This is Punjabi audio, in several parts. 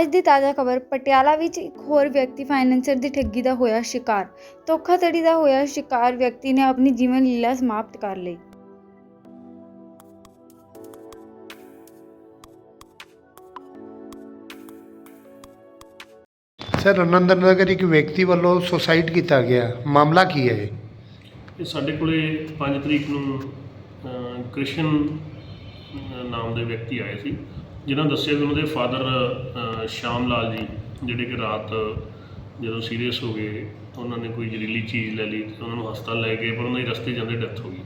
ਅੱਜ ਦੀ ਤਾਜ਼ਾ ਖਬਰ ਪਟਿਆਲਾ ਵਿੱਚ ਇੱਕ ਹੋਰ ਵਿਅਕਤੀ ਫਾਈਨੈਂਸਰ ਦੀ ਠੱਗੀ ਦਾ ਹੋਇਆ ਸ਼ਿਕਾਰ। ਧੋਖਾਧੜੀ ਦਾ ਹੋਇਆ ਸ਼ਿਕਾਰ ਵਿਅਕਤੀ ਨੇ ਆਪਣੀ ਜੀਵਨ ਲੀਲਾ ਸਮਾਪਤ ਕਰ ਲਈ। ਸਰ ਅਨੰਦਰ ਨਗਰ ਇੱਕ ਵਿਅਕਤੀ ਵੱਲੋਂ ਸੁਸਾਈਡ ਕੀਤਾ ਗਿਆ। ਮਾਮਲਾ ਕੀ ਹੈ ਇਹ? ਇਹ ਸਾਡੇ ਕੋਲੇ 5 ਤਰੀਕ ਨੂੰ ਅਹ, ਕ੍ਰਿਸ਼ਨ ਅਹ, ਨਾਮ ਦੇ ਵਿਅਕਤੀ ਆਏ ਸੀ। ਜਿਨ੍ਹਾਂ ਦੱਸਿਆ ਕਿ ਉਹਨਾਂ ਦੇ ਫਾਦਰ ਸ਼ਾਮ ਲਾਲ ਜੀ, ਜਿਹੜੇ ਕਿ ਰਾਤ ਜਦੋਂ ਸੀਰੀਅਸ ਹੋ ਗਏ, ਉਹਨਾਂ ਨੇ ਕੋਈ ਜ਼ਹਿਰੀਲੀ ਚੀਜ਼ ਲੈ ਲਈ, ਤੇ ਉਹਨਾਂ ਨੂੰ ਹਸਪਤਾਲ ਲੈ ਗਏ, ਪਰ ਉਹਨਾਂ ਦੀ ਰਸਤੇ ਜਾਂਦੇ ਡੈਥ ਹੋ ਗਈ।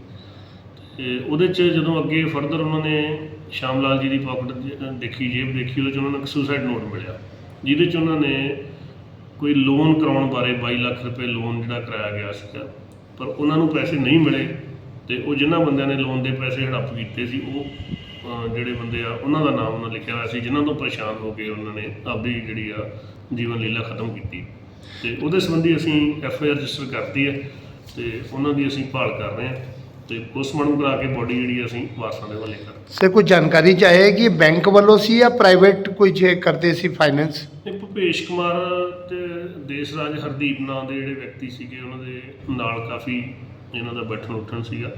ਤੇ ਉਹਦੇ 'ਚ ਜਦੋਂ ਅੱਗੇ ਫਰਦਰ ਉਹਨਾਂ ਨੇ ਸ਼ਾਮ ਲਾਲ ਜੀ ਦੀ ਪਾਕਟ ਦੇਖੀ, ਜੇਬ ਦੇਖੀ, ਉਹਦੇ 'ਚ ਉਹਨਾਂ ਨੂੰ ਇੱਕ ਸੁਸਾਈਡ ਨੋਟ ਮਿਲਿਆ। ਜਿਹਦੇ 'ਚ ਉਹਨਾਂ ਨੇ ਕੋਈ ਲੋਨ ਕਰਾਉਣ ਬਾਰੇ 22 ਲੱਖ ਰੁਪਏ ਲੋਨ ਜਿਹੜਾ ਕਰਾਇਆ ਗਿਆ ਸੀਗਾ, ਪਰ ਉਹਨਾਂ ਨੂੰ ਪੈਸੇ ਨਹੀਂ ਮਿਲੇ, ਤੇ ਉਹ ਜਿਨ੍ਹਾਂ ਬੰਦਿਆਂ ਨੇ ਲੋਨ ਦੇ ਪੈਸੇ ਹੜੱਪ ਕੀਤੇ ਸੀ, ਉਹ ਜਿਹੜੇ ਬੰਦੇ ਆ ਉਹਨਾਂ ਦਾ ਨਾਮ ਉਹਨਾਂ ਲਿਖਿਆ ਹੋਇਆ ਸੀ ਜਿਨ੍ਹਾਂ ਤੋਂ ਪਰੇਸ਼ਾਨ ਹੋ ਕੇ ਉਹਨਾਂ ਨੇ ਆਪਦੀ ਜਿਹੜੀ ਆ ਜੀਵਨ ਲੀਲਾ ਖਤਮ ਕੀਤੀ। ਤੇ ਉਹਦੇ ਸੰਬੰਧੀ ਅਸੀਂ ਐਫ ਆਈ ਆਰ ਰਜਿਸਟਰ ਕਰਤੀ ਹੈ ਤੇ ਉਹਨਾਂ ਦੀ ਅਸੀਂ ਭਾਲ ਕਰ ਰਹੇ ਹਾਂ ਤੇ ਪੋਸਟਮਾਰਟਮ ਕਰਾ ਕੇ ਬੋਡੀ ਜਿਹੜੀ ਅਸੀਂ ਵਾਰਸਾਂ ਦੇ ਹਵਾਲੇ ਕਰ ਸਰ ਕੋਈ ਜਾਣਕਾਰੀ ਚਾਹੇ ਕਿ ਬੈਂਕ ਵੱਲੋਂ ਸੀ ਜਾਂ ਪ੍ਰਾਈਵੇਟ ਕੋਈ ਜੇ ਕਰਦੇ ਸੀ ਫਾਈਨੈਂਸ ਤੇ ਭੁਪੇਸ਼ ਕੁਮਾਰ ਤੇ ਦੇਸਰਾਜ ਹਰਦੀਪ ਨਾਂ ਦੇ ਜਿਹੜੇ ਵਿਅਕਤੀ ਸੀਗੇ ਉਹਨਾਂ ਦੇ ਨਾਲ ਕਾਫੀ ਇਹਨਾਂ ਦਾ ਬੈਠਣ ਉੱਠਣ ਸੀਗਾ।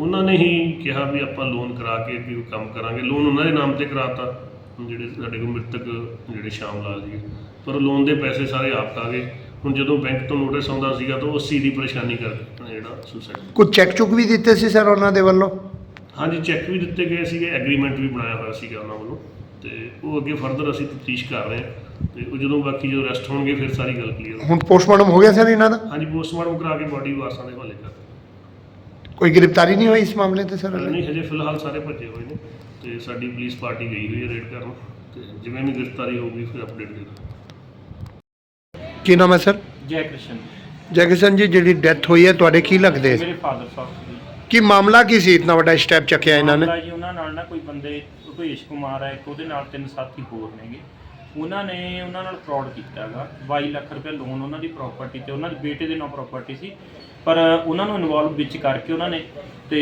ਉਹਨਾਂ ਨੇ ਹੀ ਕਿਹਾ ਵੀ ਆਪਾਂ ਲੋਨ ਕਰਾ ਕੇ ਵੀ ਉਹ ਕੰਮ ਕਰਾਂਗੇ। ਲੋਨ ਉਹਨਾਂ ਦੇ ਨਾਮ ਤੇ ਕਰਾਤਾ। ਜਿਹੜੇ ਸਾਡੇ ਕੋਲ ਮ੍ਰਿਤਕ ਜਿਹੜੇ ਸ਼ਾਮ ਲਾਲ ਜੀ ਪਰ ਲੋਨ ਦੇ ਪੈਸੇ ਸਾਰੇ ਆਪ ਆ ਗਏ। ਹੁਣ ਜਦੋਂ ਬੈਂਕ ਤੋਂ ਨੋਟਿਸ ਆਉਂਦਾ ਸੀਗਾ ਤਾਂ ਉਹ 80 ਦੀ ਪਰੇਸ਼ਾਨੀ ਕਰਕੇ ਜਿਹੜਾ ਸੁਸਾਈਡ ਕੁਝ ਚੈੱਕ ਚੁੱਕ ਵੀ ਦਿੱਤੇ ਸੀ ਸਰ ਉਹਨਾਂ ਦੇ ਵੱਲੋਂ? ਹਾਂਜੀ ਚੈੱਕ ਵੀ ਦਿੱਤੇ ਗਏ ਸੀਗੇ ਐਗਰੀਮੈਂਟ ਵੀ ਬਣਾਇਆ ਹੋਇਆ ਸੀਗਾ ਉਹਨਾਂ ਵੱਲੋਂ। ਤੇ ਉਹ ਅੱਗੇ ਫਰਦਰ ਅਸੀਂ ਤਫਤੀਸ਼ ਕਰ ਰਹੇ ਹਾਂ। ਤੇ ਉਹ ਜਦੋਂ ਬਾਕੀ ਜਦੋਂ ਅਰੈਸਟ ਹੋਣਗੇ ਫਿਰ ਸਾਰੀ ਗੱਲ ਕਲੀਅਰ ਹੁਣ ਪੋਸਟਮਾਰਟਮ ਹੋ ਗਿਆ ਸਰ ਇਹਨਾਂ ਦਾ? ਹਾਂਜੀ ਪੋਸਟਮਾਰਟਮ ਕਰਾ ਕੇ ਬਾਡੀ ਵਾਰਸਾਂ ਦੇ ਹਵਾਲੇ ਕਰ ਕੋਈ ਗ੍ਰਿਫਤਾਰੀ ਨਹੀਂ ਹੋਈ ਇਸ ਮਾਮਲੇ ਤੇ ਸਰ? ਨਹੀਂ ਹਜੇ ਫਿਲਹਾਲ ਸਾਰੇ ਭੱਜੇ ਹੋਏ ਨੇ ਤੇ ਸਾਡੀ ਪੁਲਿਸ ਪਾਰਟੀ ਗਈ ਹੋਈ ਹੈ ਰੇਡ ਕਰਨ ਤੇ ਜਿਵੇਂ ਵੀ ਗ੍ਰਿਫਤਾਰੀ ਹੋਊਗੀ ਫਿਰ ਅਪਡੇਟ ਦੇ ਦਾਂਗੇ। ਕੀ ਨਾਮ ਹੈ ਸਰ? ਜੈ ਕ੍ਰਿਸ਼ਨ। ਜੈਕਿਸਨ ਜੀ ਜਿਹੜੀ ਡੈਥ ਹੋਈ ਹੈ ਤੁਹਾਡੇ ਕੀ ਲੱਗਦੇ? ਮੇਰੇ ਫਾਦਰ ਸਾਹਿਬ ਕੀ ਮਾਮਲਾ ਕੀ ਸੀ? ਇਤਨਾ ਵੱਡਾ ਸਟੈਪ ਚੱਕਿਆ ਇਹਨਾਂ ਨੇ। ਮਾਮਲਾ ਜੀ ਉਹਨਾਂ ਨਾਲ ਨਾ ਕੋਈ ਬੰਦੇ ਭੁਪੇਸ਼ ਕੁਮਾਰ ਹੈ ਇੱਕ ਉਹਦੇ ਨਾਲ ਤਿੰਨ ਸਾਥੀ ਹੋਰ ਨੇਗੇ। ਉਹਨਾਂ ਨੇ ਉਹਨਾਂ ਨਾਲ ਫਰਾਡ ਕੀਤਾ ਹੈਗਾ 22 ਲੱਖ ਰੁਪਏ ਲੋਨ ਉਹਨਾਂ ਦੀ ਪ੍ਰਾਪਰਟੀ ਤੇ ਉਹਨਾਂ ਦੇ ਬੇਟੇ ਦੇ ਨਾਂ ਪ੍ਰਾਪਰਟੀ ਸੀ। ਪਰ ਉਹਨਾਂ ਨੂੰ ਇਨਵੋਲਵ ਵਿੱਚ ਕਰਕੇ ਉਹਨਾਂ ਨੇ ਤੇ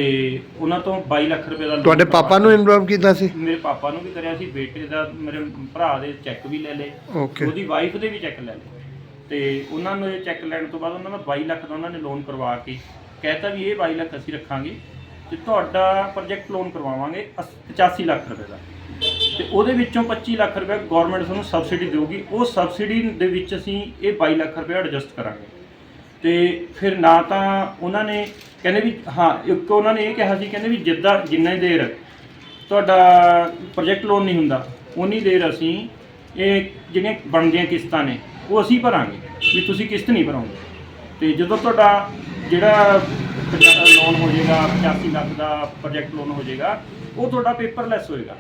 ਉਹਨਾਂ ਤੋਂ 22 ਲੱਖ ਰੁਪਏ ਦਾ loan ਤੁਹਾਡੇ ਪਾਪਾ ਨੂੰ ਇਨਵੋਲਵ ਕੀਤਾ ਸੀ? ਮੇਰੇ ਪਾਪਾ ਨੂੰ ਵੀ ਕਰਿਆ ਸੀ ਬੇਟੇ ਦਾ ਮੇਰੇ ਭਰਾ ਦੇ ਚੈੱਕ ਵੀ ਲੈ ਲਏ। ਓਕੇ ਉਹਦੀ ਵਾਈਫ ਦੇ ਵੀ ਚੈੱਕ ਲੈ ਲਏ। ਤੇ ਉਹਨਾਂ ਨੂੰ ਇਹ ਚੈੱਕ ਲੈਣ ਤੋਂ ਬਾਅਦ ਉਹਨਾਂ ਦਾ 22 ਲੱਖ ਦਾ ਉਹਨਾਂ ਨੇ ਲੋਨ ਕਰਵਾ ਕੇ ਕਹਿਤਾ ਵੀ ਇਹ 22 ਲੱਖ ਅਸੀਂ ਰੱਖਾਂਗੇ ਤੇ ਤੁਹਾਡਾ ਪ੍ਰੋਜੈਕਟ ਲੋਨ ਕਰਵਾਵਾਂਗੇ ਅਸ- 85 ਲੱਖ ਰੁਪਏ ਦਾ। ਤੇ ਉਹਦੇ ਵਿੱਚੋਂ 25 ਲੱਖ ਰੁਪਏ ਗਵਰਨਮੈਂਟ ਤੁਹਾਨੂੰ ਸਬਸਿਡੀ ਦੇਊਗੀ। ਉਹ ਸਬਸਿਡੀ ਦੇ ਵਿੱਚ ਅਸੀਂ ਇਹ 22 ਲੱਖ ਰੁਪਏ ਐਡਜਸਟ ਕਰਾਂਗੇ। ਤੇ ਫਿਰ ਨਾ ਤਾਂ ਉਹਨਾਂ ਨੇ ਕਹਿੰਦੇ ਵੀ, ਹਾਂ, ਇੱਕ ਉਹਨਾਂ ਨੇ ਇਹ ਕਿਹਾ ਸੀ, ਕਹਿੰਦੇ ਵੀ ਜਿੱਦਾਂ ਜਿੰਨਾ ਹੀ ਦੇਰ ਤੁਹਾਡਾ ਪ੍ਰੋਜੈਕਟ ਲੋਨ ਨਹੀਂ ਹੁੰਦਾ ਉਨੀ ਦੇਰ ਅਸੀਂ ਇਹ ਜਿਹੜੀਆਂ ਬਣਦੀਆਂ ਕਿਸ਼ਤਾਂ ਨੇ, ਉਹ ਅਸੀਂ ਭਰਾਂਗੇ, ਵੀ ਤੁਸੀਂ ਕਿਸ਼ਤ ਨਹੀਂ ਭਰਾਉਂਗੇ ਤੇ ਜਦੋਂ ਤੁਹਾਡਾ ਜਿਹੜਾ ਲੋਨ ਹੋ ਜਾਏਗਾ 85 ਲੱਖ ਦਾ ਪ੍ਰੋਜੈਕਟ ਲੋਨ ਹੋ ਜਾਏਗਾ, ਉਹ ਤੁਹਾਡਾ ਪੇਪਰਲੈਸ ਹੋਏਗਾ।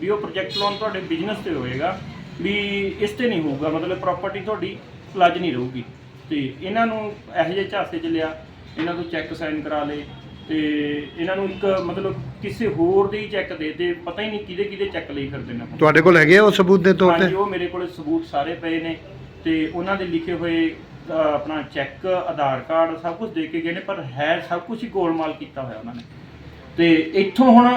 ਵੀ ਉਹ ਪ੍ਰੋਜੈਕਟ ਲੋਨ ਤੁਹਾਡੇ ਬਿਜ਼ਨਸ ਤੇ ਹੋਏਗਾ, ਵੀ ਇਸ ਤੇ ਨਹੀਂ ਹੋਊਗਾ, ਮਤਲਬ ਪ੍ਰਾਪਰਟੀ ਤੁਹਾਡੀ ਫਲੱਜ ਨਹੀਂ ਰਹੂਗੀ। ਤੇ ਇਹਨਾਂ ਨੂੰ ਇਹੋ ਜਿਹੇ ਝਾਸੇ 'ਚ ਲਿਆ ਇਹਨਾਂ ਤੋਂ ਚੈੱਕ ਸਾਈਨ ਕਰਾ ਲਏ ਤੇ ਇਹਨਾਂ ਨੂੰ ਇੱਕ ਮਤਲਬ ਕਿਸੇ ਹੋਰ ਦੇ ਹੀ ਚੈੱਕ ਦੇ ਤੇ ਪਤਾ ਹੀ ਨਹੀਂ ਕਿਹਦੇ ਕਿਹਦੇ ਚੈੱਕ ਲਈ ਫਿਰਦੇ ਨੇ ਤੁਹਾਡੇ ਕੋਲ ਹੈਗੇ ਆ ਉਹ ਸਬੂਤ ਦੇ ਤੌਰ ਹਾਂਜੀ ਤੇ ਉਹ ਮੇਰੇ ਕੋਲ ਸਬੂਤ ਸਾਰੇ ਪਏ ਨੇ ਤੇ ਉਹਨਾਂ ਦੇ ਲਿਖੇ ਹੋਏ ਅ, ਆਪਣਾ ਚੈੱਕ ਆਧਾਰ ਕਾਰਡ ਸਭ ਕੁਝ ਦੇ ਕੇ ਗਏ ਨੇ ਪਰ ਹੈ ਸਭ ਕੁਝ ਹੀ ਗੋਲਮਾਲ ਕੀਤਾ ਹੋਇਆ ਉਹਨਾਂ ਨੇ। ਤੇ ਇੱਥੋਂ ਹੁਣ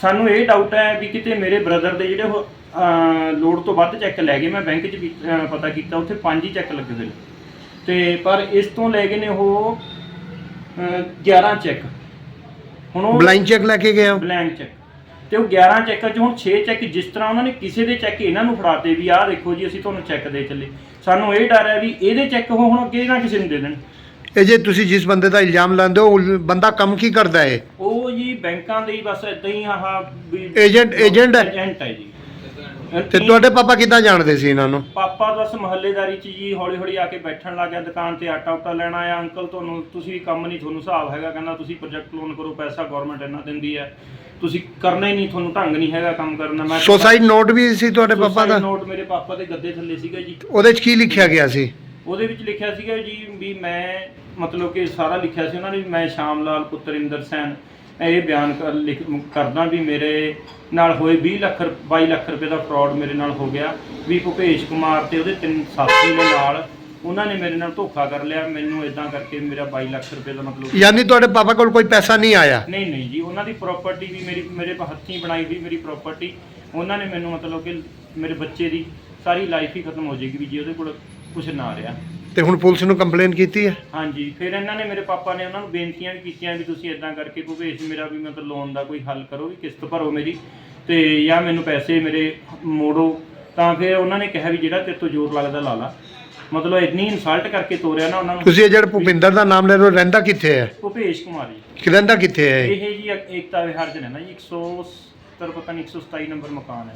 ਸਾਨੂੰ ਇਹ ਡਾਊਟ ਹੈ ਵੀ ਕਿਤੇ ਮੇਰੇ ਬ੍ਰਦਰ ਦੇ ਜਿਹੜੇ ਉਹ ਅ, ਲੋੜ ਤੋਂ ਵੱਧ ਚੈੱਕ ਲੈ ਗਏ ਮੈਂ ਬੈਂਕ 'ਚ ਵੀ ਅ, ਪਤਾ ਕੀਤਾ ਉੱਥੇ ਪੰਜ ਹੀ ਚੈੱਕ ਲੱਗੇ ਹੋਏ ਨੇ। ਤੇ ਪਰ ਇਸ ਤੋਂ ਲੈ ਗਏ ਨੇ ਉਹ ਅ, 11 ਚੈੱਕ। ਹੁਣ ਉਹ ਬਲਾਈਂਡ ਚੈੱਕ ਲੈ ਕੇ ਗਏ ਹੋ? ਬਲੈਂਕ ਚੈੱਕ ਤੇ ਉਹ 11 ਚੈੱਕਾਂ ਚ ਹੁਣ 6 ਚੈੱਕ ਜਿਸ ਤਰ੍ਹਾਂ ਉਹਨਾਂ ਨੇ ਕਿਸੇ ਦੇ ਚੈੱਕ ਇਹਨਾਂ ਨੂੰ ਫੜਾਤੇ ਵੀ ਆਹ ਦੇਖੋ ਜੀ ਅਸੀਂ ਤੁਹਾਨੂੰ ਚੈੱਕ ਦੇ ਚੱਲੇ। ਸਾਨੂੰ ਇਹ ਡਰ ਹੈ ਵੀ ਇਹਦੇ ਚੈੱਕ ਉਹ ਹੁਣ ਅੱਗੇ ਨਾ ਕਿਸੇ ਨੂੰ ਦੇ ਦੇਣ। ਇਹ ਜੇ ਤੁਸੀਂ ਜਿਸ ਬੰਦੇ ਦਾ ਇਲਜ਼ਾਮ ਲਾਉਂਦੇ ਹੋ ਉਹ ਬੰਦਾ ਕੰਮ ਕੀ ਕਰਦਾ ਹੈ? ਉਹ ਜੀ ਬੈਂਕਾਂ ਦੇ ਹੀ ਬਸ ਇਦਾਂ ਹੀ ਆਹ Agent- agent ਹੈ? ਏਜੰਟ ਹੈ ਜੀ। ਤੇ ਤੁਹਾਡੇ ਪਾਪਾ ਕਿੱਦਾਂ ਜਾਣਦੇ ਸੀ ਇਹਨਾਂ ਨੂੰ? ਪਾਪਾ ਬਸ ਮਹੱਲੇਦਾਰੀ ਚ ਜੀ ਹੌਲੀ ਹੌਲੀ ਆ ਕੇ ਬੈਠਣ ਲੱਗ ਗਿਆ ਦੁਕਾਨ ਤੇ ਆਟਾ ਉਟਾ ਲੈਣ ਆਇਆ। ਅੰਕਲ ਤੁਹਾਨੂੰ ਤੁਸੀਂ ਕੰਮ ਨਹੀਂ ਤੁਹਾਨੂੰ ਹਿਸਾਬ ਹੈਗਾ ਕਹਿੰਦਾ ਤੁਸੀਂ ਪ੍ਰੋਜੈਕਟ ਲੋਨ ਕਰੋ ਪੈਸਾ ਗਵਰਨਮੈਂਟ ਇੰਨਾ ਦਿੰਦੀ ਹੈ। ਤੁਸੀਂ ਕਰਨਾ ਹੀ ਨਹੀਂ ਤੁਹਾਨੂੰ ਢੰਗ ਨਹੀਂ ਹੈਗਾ ਕੰਮ ਕਰਨਾ ਮੈਂ ਸੁਸਾਈਡ ਨੋਟ ਵੀ ਸੀ ਤੁਹਾਡੇ ਪਾਪਾ ਦਾ? ਨੋਟ ਮੇਰੇ ਪਾਪਾ ਦੇ ਗੱਦੇ ਥੱਲੇ ਸੀਗਾ ਜੀ। ਉਹਦੇ 'ਚ ਕੀ ਲਿਖਿਆ ਗਿਆ ਸੀ? ਉਹਦੇ ਵਿੱਚ ਲਿਖਿਆ ਸੀਗਾ ਜੀ ਵੀ ਮੈਂ ਮਤਲਬ ਕਿ ਸਾਰਾ ਲਿਖਿਆ ਸੀ ਉਹਨਾਂ ਨੇ ਵੀ ਮੈਂ ਸ਼ਾਮ ਲਾਲ ਪੁੱਤਰ ਇੰਦਰ ਸੈਨ। ਇਹ ਬਿਆਨ ਕਰ ਲਿਖ ਕਰਦਾ ਵੀ ਮੇਰੇ ਨਾਲ ਹੋਏ 20 ਲੱਖ ਰੁਪ- 22 ਲੱਖ ਰੁਪਏ ਦਾ ਫਰਾਡ ਮੇਰੇ ਨਾਲ ਹੋ ਗਿਆ। ਵੀ ਭੁਪੇਸ਼ ਕੁਮਾਰ ਤੇ ਉਹਦੇ ਤਿੰਨ ਸਾਥੀ ਦੇ ਨਾਲ ਉਹਨਾਂ ਨੇ ਮੇਰੇ ਨਾਲ ਧੋਖਾ ਕਰ ਲਿਆ। ਮੈਨੂੰ ਇਦਾਂ ਕਰਕੇ ਮੇਰਾ 22 ਲੱਖ ਰੁਪਏ ਦਾ ਮਤਲਬ ਯਾਨੀ ਤੁਹਾਡੇ ਪਾਪਾ ਕੋਲ ਕੋਈ ਪੈਸਾ ਨਹੀਂ ਆਇਆ? ਨਹੀਂ ਨਹੀਂ ਜੀ ਉਹਨਾਂ ਦੀ ਪ੍ਰਾਪਰਟੀ ਵੀ ਮੇਰੀ ਮੇਰੇ ਹੱਥੀਂ ਬਣਾਈ ਵੀ ਮੇਰੀ ਪ੍ਰਾਪਰਟੀ ਉਹਨਾਂ ਨੇ ਮੈਨੂੰ ਮਤਲਬ ਕਿ ਮੇਰੇ ਬੱਚੇ ਦੀ ਸਾਰੀ ਲਾਈਫ ਹੀ ਖਤਮ ਹੋ ਜਾਏਗੀ ਵੀ ਜੇ ਉਹਦੇ ਕੋਲ ਕੁਝ ਨਾ ਰਿਹਾ। ਤੇ ਹੁਣ ਪੁਲਿਸ ਨੂੰ ਕੰਪਲੇਨ ਕੀਤੀ ਹੈ? ਹਾਂਜੀ ਫਿਰ ਇਹਨਾਂ ਨੇ ਮੇਰੇ ਪਾਪਾ ਨੇ ਉਹਨਾਂ ਨੂੰ ਬੇਨਤੀਆਂ ਵੀ ਕੀਤੀਆਂ ਵੀ ਤੁਸੀਂ ਇਦਾਂ ਕਰਕੇ ਭੁਪੇਸ਼ ਮੇਰਾ ਵੀ ਮਤਲਬ ਲੋਨ ਦਾ ਕੋਈ ਹੱਲ ਕਰੋ ਵੀ ਕਿਸ਼ਤ ਭਰੋ ਮੇਰੀ ਤੇ ਜਾਂ ਮੈਨੂੰ ਪੈਸੇ ਮੇਰੇ ਮੋੜੋ। ਤਾਂ ਫਿਰ ਉਹਨਾਂ ਨੇ ਕਿਹਾ ਵੀ ਜਿਹੜਾ ਤੇਰੇ ਤੋਂ ਜ਼ੋਰ ਲੱਗਦਾ ਲਾ ਲਾ। ਮਤਲਬ ਇੰਨੀ ਇਨਸਲਟ ਕਰਕੇ ਤੋਰਿਆ ਨਾ ਉਹਨਾਂ ਨੂੰ। ਤੁਸੀਂ ਇਹ ਜਿਹੜਾ ਭੁਪਿੰਦਰ ਦਾ ਨਾਮ ਲੈ ਰਹੇ ਹੋ ਰਹਿੰਦਾ ਕਿੱਥੇ ਹੈ? ਭੁਪੇਸ਼ ਕੁਮਾਰ। ਜੀ ਕਿ ਰਹਿੰਦਾ ਕਿੱਥੇ ਹੈ ਇਹ? ਜੀ ਇੱਕ- ਏਕਤਾ ਵਿਹਾਰ ਚ ਰਹਿੰਦਾ ਜੀ 170 ਪਤਾ ਨਹੀਂ 127 ਨੰਬਰ ਮਕਾਨ ਹੈ।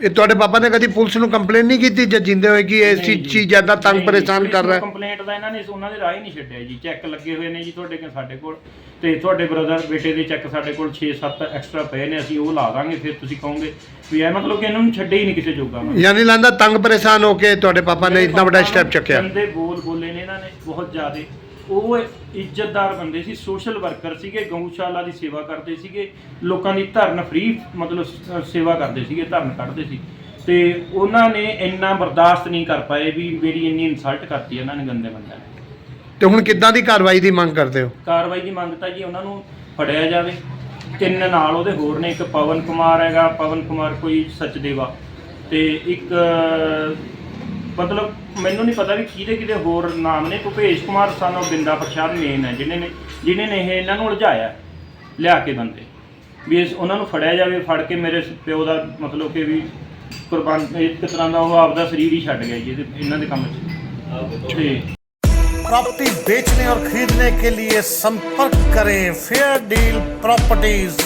ਇਹ ਤੁਹਾਡੇ ਪਾਪਾ ਨੇ ਕਦੀ ਪੁਲਿਸ ਨੂੰ ਕੰਪਲੇਨ ਨਹੀਂ ਕੀਤੀ ਜਦ ਜਿੰਦੇ ਹੋਏ ਕਿ ਇਹ ਨਹੀਂ ਜੀ। ਚੀਜ਼ ਤੰਗ ਪਰੇਸ਼ਾਨ ਕਰ ਰਿਹਾ ਹੈ ਕੰਪਲੇਂਟ ਦਾ ਇਹਨਾਂ ਨੇ ਉਹਨਾਂ ਦੇ ਰਾਹ ਹੀ ਨਹੀਂ ਛੱਡਿਆ ਜੀ ਚੈੱਕ ਲੱਗੇ ਹੋਏ ਨੇ ਜੀ ਤੁਹਾਡੇ ਕੋਲ ਸਾਡੇ ਕੋਲ ਤੇ ਤੁਹਾਡੇ ਬ੍ਰਦਰ ਬੇਟੇ ਦੇ ਚੈੱਕ ਸਾਡੇ ਕੋਲ 6-7 ਐਕਸਟਰਾ ਪਏ ਨੇ ਅਸੀਂ ਉਹ ਲਾ ਦਾਂਗੇ ਫਿਰ ਤੁਸੀਂ ਕਹੋਗੇ ਵੀ ਇਹ ਮਤਲਬ ਕਿ ਇਹਨਾਂ ਨੂੰ ਛੱਡੇ ਹੀ ਨਹੀਂ ਕਿਸੇ ਜੋਗਾ ਨੇ। ਯਾਨੀ ਲੰਦਾ ਤੰਗ ਪਰੇਸ਼ਾਨ ਹੋ ਕੇ ਤੁਹਾਡੇ ਪਾਪਾ ਨੇ ਇਤਨਾ ਵੱਡਾ ਸਟੈਪ ਚੱਕਿਆ ਗੰਦੇ ਬੋਲ ਬੋਲੇ ਨੇ ਇਹਨਾਂ ਨੇ ਬਹੁਤ ਜ਼ਿਆਦੇ ਉਹ ਇੱਜ਼ਤਦਾਰ ਬੰਦੇ ਸੀ ਸੋਸ਼ਲ ਵਰਕਰ ਸੀਗੇ ਗਊਸ਼ਾਲਾ ਦੀ ਸੇਵਾ ਕਰਦੇ ਸੀਗੇ ਲੋਕਾਂ ਦੀ ਧਰਨ ਫ੍ਰੀ ਮਤਲਬ ਸ- ਸੇਵਾ ਕਰਦੇ ਸੀਗੇ ਧਰਨ ਕੱਢਦੇ ਸੀ। ਤੇ ਉਹਨਾਂ ਨੇ ਇੰਨਾ ਬਰਦਾਸ਼ਤ ਨਹੀਂ ਕਰ ਪਾਏ ਵੀ ਮੇਰੀ ਇੰਨੀ ਇਨਸਲਟ ਕਰਤੀ ਇਹਨਾਂ ਨੇ ਗੰਦੇ ਬੰਦਿਆਂ ਨੇ। ਤੇ ਹੁਣ ਕਿੱਦਾਂ ਦੀ ਕਾਰਵਾਈ ਦੀ ਮੰਗ ਕਰਦੇ ਹੋ? ਕਾਰਵਾਈ ਦੀ ਮੰਗ ਤਾਂ ਜੀ ਉਹਨਾਂ ਨੂੰ ਫੜਿਆ ਜਾਵੇ। ਤਿੰਨ ਨਾਲ ਉਹਦੇ ਹੋਰ ਨੇ ਇੱਕ ਪਵਨ ਕੁਮਾਰ ਹੈਗਾ ਪਵਨ ਕੁਮਾਰ ਕੋਈ ਸਚਦੇਵਾ ਤੇ ਇੱਕ ਮਤਲਬ ਮੈਨੂੰ ਨਹੀਂ ਪਤਾ ਵੀ ਕਿਹਦੇ ਕਿਹਦੇ ਹੋਰ ਨਾਮ ਨੇ ਭੁਪੇਸ਼ ਕੁਮਾਰ ਸਾਨੂੰ ਬਿੰਦਾ ਪ੍ਰਸ਼ਾਦ ਮੇਨ ਹੈ ਜਿਹਨੇ ਨੇ ਜਿਹਨੇ ਨੇ ਇਹ ਇਹਨਾਂ ਨੂੰ ਉਲਝਾਇਆ ਲਿਆ ਕੇ ਬੰਦੇ ਵੀ ਇਸ ਉਹਨਾਂ ਨੂੰ ਫੜਿਆ ਜਾਵੇ ਫੜ ਕੇ ਮੇਰੇ ਪਿਓ ਦਾ ਮਤਲਬ ਕਿ ਵੀ ਕੁਰਬਾਨ ਇੱਕ ਤਰ੍ਹਾਂ ਦਾ ਉਹ ਆਪਦਾ ਸਰੀਰ ਹੀ ਛੱਡ ਗਿਆ ਜੀ ਇਹਦੇ- ਇਹਨਾਂ ਦੇ ਕੰਮ 'ਚ ਤੇ प्रॉपर्टी बेचने और खरीदने के लिए संपर्क करें फेयर डील प्रॉपर्टीज